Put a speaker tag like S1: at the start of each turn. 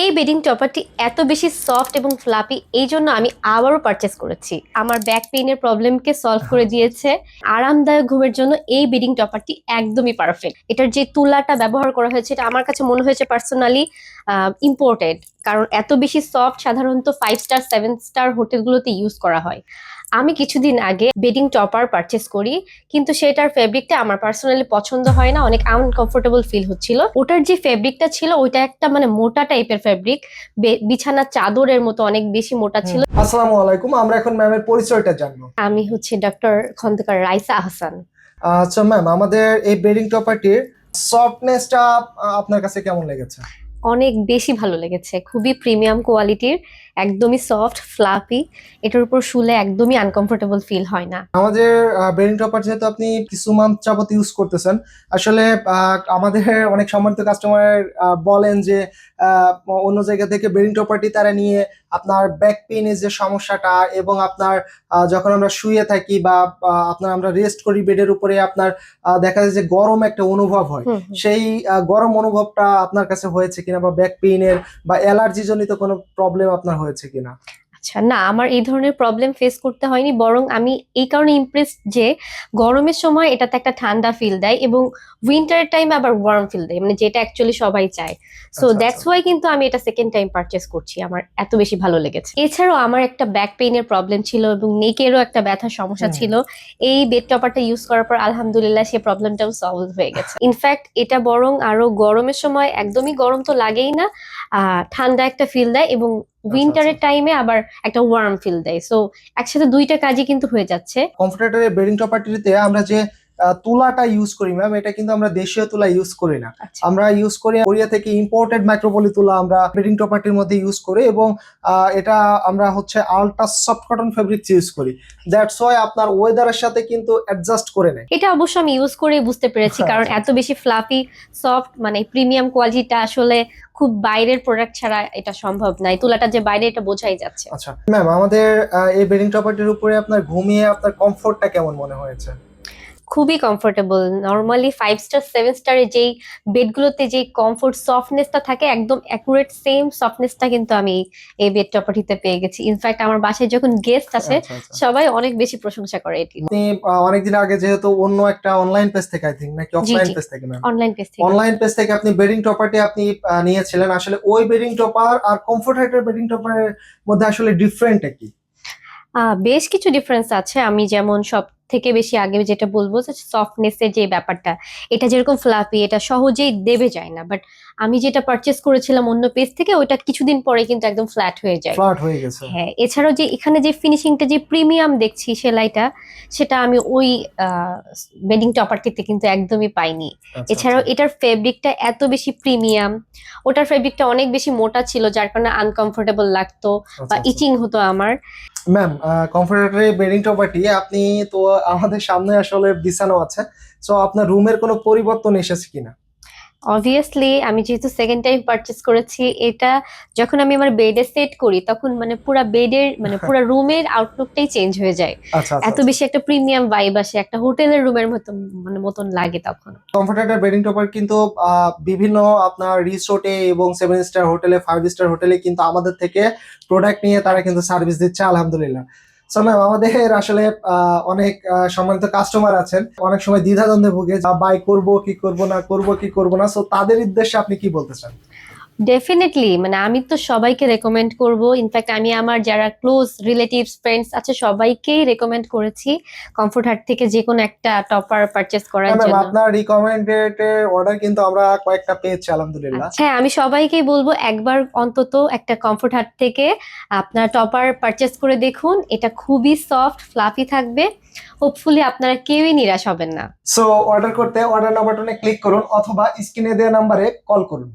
S1: এই বেডিং টপারটি এত বেশি সফট এবং ফ্লাপি এই জন্য আমি আবারও পারচেস করেছি। আমার ব্যাক পেইনের প্রবলেমকে সলভ করে দিয়েছে। আরামদায়ক ঘুমের জন্য এই বেডিং টপারটি একদমই পারফেক্ট এটার যে তুলাটা ব্যবহার করা হয়েছে, এটা আমার কাছে মনে হয়েছে পার্সোনালি ইম্পোর্টেড কারণ এত বেশি সফট সাধারণত ফাইভ স্টার সেভেন স্টার হোটেলগুলোতে ইউজ করা হয়। আমি কিছুদিন আগে বেডিং টপার পারচেস করি কিন্তু সেটার ফেব্রিকটা আমার পার্সোনালি পছন্দ হয় না অনেক আনকমফোর্টেবল ফিল হচ্ছিল। ওটার যে ফেব্রিকটা ছিল ওইটা একটা মানে মোটা টাইপের ফেব্রিক বিছানা চাদরের মতো অনেক বেশি মোটা ছিল।
S2: আসসালামু আলাইকুম আমরা এখন ম্যামের পরিচয়টা জানব।
S1: আমি হচ্ছে ডক্টর খন্দকার রাইসা আহসান।
S2: আচ্ছা ম্যাম আমাদের এই বেডিং টপারটির সফটনেসটা আপনার কাছে কেমন লেগেছে?
S1: অনেক বেশি ভালো লেগেছে। খুবই প্রিমিয়াম কোয়ালিটির একদমই সফট ফ্লাফি এটার উপর শুলে একদমই আনকমফোর্টেবল ফিল হয় না।
S2: আমাদের ব্রেন টপার যেহেতু আপনি কিছু মান্থ যাবত ইউজ করতেছেন, আসলে আমাদের অনেক সম্মানিত কাস্টমার বলেন যে অন্য জায়গা থেকে ব্রেন প্রপার্টি তারা নিয়ে আপনার ব্যাক পেইনের যে সমস্যাটা এবং আপনার যখন আমরা শুয়ে থাকি বা আপনার আমরা রেস্ট করি বেডের উপরে আপনার দেখা যায় যে গরম একটা অনুভব হয়। সেই গরম অনুভবটা আপনার কাছে হয়েছে কিনা বা ব্যাক পেইনের বা অ্যালার্জি জনিত কোনো প্রবলেম আপনার হয়েছে কিনা
S1: আচ্ছা না আমার এই ধরনের প্রবলেম ফেস করতে হয়নি বরং আমি এই কারণে ইমপ্রেস যে গরমের সময় এটাতে একটা ঠান্ডা ফিল দেয় এবং উইন্টারের টাইম আবার ওয়ার্ম ফিল দেয় মানে যেটা অ্যাকচুয়ালি সবাই চায়। So that's. ওয়াই কিন্তু আমি এটা সেকেন্ড টাইম পারচেস করছি আমার এত বেশি ভালো লেগেছে। এছাড়াও আমার একটা ব্যাক পেইনের প্রবলেম ছিল এবং নেকেরও একটা ব্যথার সমস্যা ছিল এই বেড টপারটা ইউজ করার পর আলহামদুলিল্লাহ সেই প্রবলেমটাও সলভ হয়ে গেছে। ইনফ্যাক্ট এটা বরং আরও গরমের সময় একদমই গরম তো লাগেই না আহ, ঠান্ডা একটা ফিল দেয় এবং উইন্টারের টাইমে আবার একটা ওয়ার্ম ফিল দেয়। সো একসাথে দুইটা কাজই কিন্তু হয়ে যাচ্ছে।
S2: কমফোর্টেটরের বেডিং টপারটিতে আমরা যে তুলাটা ইউজ করি ম্যাম এটা কিন্তু আমরা দেশীয় তুলা ইউজ করি না।
S1: আচ্ছা।
S2: আমরা ইউজ করি কোরিয়া থেকে ইম্পোর্টেড মাইক্রোপলি তুলা আমরা বেডিং টপারটির মধ্যে ইউজ করি এবং এটা আমরা হচ্ছে ultra soft cotton fabric use করি। দ্যাটস ওয়াই আপনার ওয়েদারের সাথে কিন্তু অ্যাডজাস্ট করে নেয়।
S1: এটা অবশ্য আমি ইউজ করে বুঝতে পেরেছি
S2: আচ্ছা,
S1: কারণ এত বেশি ফ্লাফি সফট মানে প্রিমিয়াম কোয়ালিটিটা আসলে খুব বাইরের প্রোডাক্ট ছাড়া এটা সম্ভব নাই তুলাটা যে বাইরে এটা বোঝাই যাচ্ছে।
S2: আচ্ছা। ম্যাম আমাদের এই বেডিং টপারটির উপরে আপনার ঘুমিয়ে আপনার কমফোর্টটা কেমন মনে হয়েছে?
S1: খুবই comfortable normally five star seven স্টারের যেই বেডগুলোতে যেই কমফোর্ট সফটনেসটা থাকে একদম অ্যাকুরেট সেম সফটনেসটা কিন্তু আমি এই বেড টপারটিতে পেয়ে গেছি। ইনফ্যাক্ট আমার বাসায় যখন গেস্ট আসে
S2: আচ্ছা, আচ্ছা।
S1: সবাই অনেক বেশি প্রশংসা করে এটি।
S2: অনেকদিন আগে যেহেতু অন্য একটা অনলাইন পেজ থেকে আই থিঙ্ক নাকি অফলাইন পেজ থেকে
S1: অনলাইন পেজ থেকে।
S2: অনলাইন পেজ থেকে আপনি বেডিং টপারটি আপনি নিয়েছিলেন। আসলে ওই বেডিং টপার আর কমফোর্ট হাইটের বেডিং টপারের মধ্যে আসলে ডিফারেন্টটা কি?
S1: বেশ কিছু ডিফারেন্স আছে। আমি যেমন সব থেকে বেশি আগে যেটা বলব যে সফটনেসের যে ব্যাপারটা এটা যেরকম ফ্লাফি এটা সহজেই দেবে যায় না। বাট আমি যেটা পারচেস করেছিলাম অন্য পেজ থেকে ওইটা কিছুদিন পরে কিন্তু একদম ফ্ল্যাট হয়ে যায়।
S2: ফ্ল্যাট হয়ে গেছে।
S1: হ্যাঁ এছাড়াও যে এখানে যে ফিনিশিংটা যে প্রিমিয়াম দেখছি সেলাইটা সেটা আমি ওই বেডিং টপারটিতে কিন্তু একদমই পাইনি।
S2: আচ্ছা,
S1: এছাড়াও
S2: আচ্ছা।
S1: এটার ফেব্রিকটা এত বেশি প্রিমিয়াম ওটার ফেব্রিকটা অনেক বেশি মোটা ছিল যার কারণে আনকমফোর্টেবল লাগতো
S2: আচ্ছা,
S1: বা। ইচিং হতো আমার।
S2: ম্যাম কমফোর্টের বেডিং টপারটি আপনি তো আমাদের সামনে আসলে বিছানো আছে সো আপনার রুমের কোনো পরিবর্তন এসেছে কিনা?
S1: অবভিয়াসলি আমি যেহেতু সেকেন্ড টাইম পারচেস করেছি এটা যখন আমি আমার বেডে সেট করি তখন মানে পুরা বেডের মানে পুরা রুমের আউটলুকটাই চেঞ্জ হয়ে যায়।
S2: আচ্ছা
S1: এত বেশি একটা প্রিমিয়াম ভাইব আসে একটা হোটেলের রুমের মতো মানে মতন লাগে তখন।
S2: কমফোর্টের বেডিং টপার কিন্তু বিভিন্ন আপনার রিসোর্টে এবং সেভেন স্টার হোটেলে ফাইভ স্টার হোটেলে কিন্তু আমাদের থেকে প্রোডাক্ট নিয়ে তারা কিন্তু সার্ভিস দিচ্ছে আলহামদুলিল্লাহ। সো ম্যাম, আমাদের আসলে অনেক সম্মানিত কাস্টমার আছেন। অনেক সময় দ্বিধাদ্বন্দ্বে ভুগে বাই করব কি করব না, করব কি করব না? সো তাদের উদ্দেশ্যে আপনি কি বলতে চান?
S1: ডেফিনেটলি মানে আমি তো সবাইকে রেকমেন্ড করব। ইনফ্যাক্ট আমি আমার যারা ক্লোজ রিলেটিভস ফ্রেন্ডস আছে সবাইকেই রেকমেন্ড করেছি কমফোর্ট হাট থেকে যে কোনো একটা টপার পারচেস করার জন্য।
S2: আপনার রিকমেন্ডেড অর্ডার কিন্তু আমরা কয়েকটা পেয়েছি আলহামদুলিল্লাহ।
S1: হ্যাঁ আমি সবাইকেই বলব একবার অন্তত একটা কমফোর্ট হাট থেকে আপনার টপার পারচেস করে দেখুন। এটা খুবই সফট ফ্লাফি থাকবে। হোপফুলি আপনারা কেউই নিরাশ হবেন না।
S2: সো অর্ডার করতে অর্ডার নাম্বার বাটনে ক্লিক করুন অথবা স্ক্রিনে দেওয়া নাম্বারে কল করুন।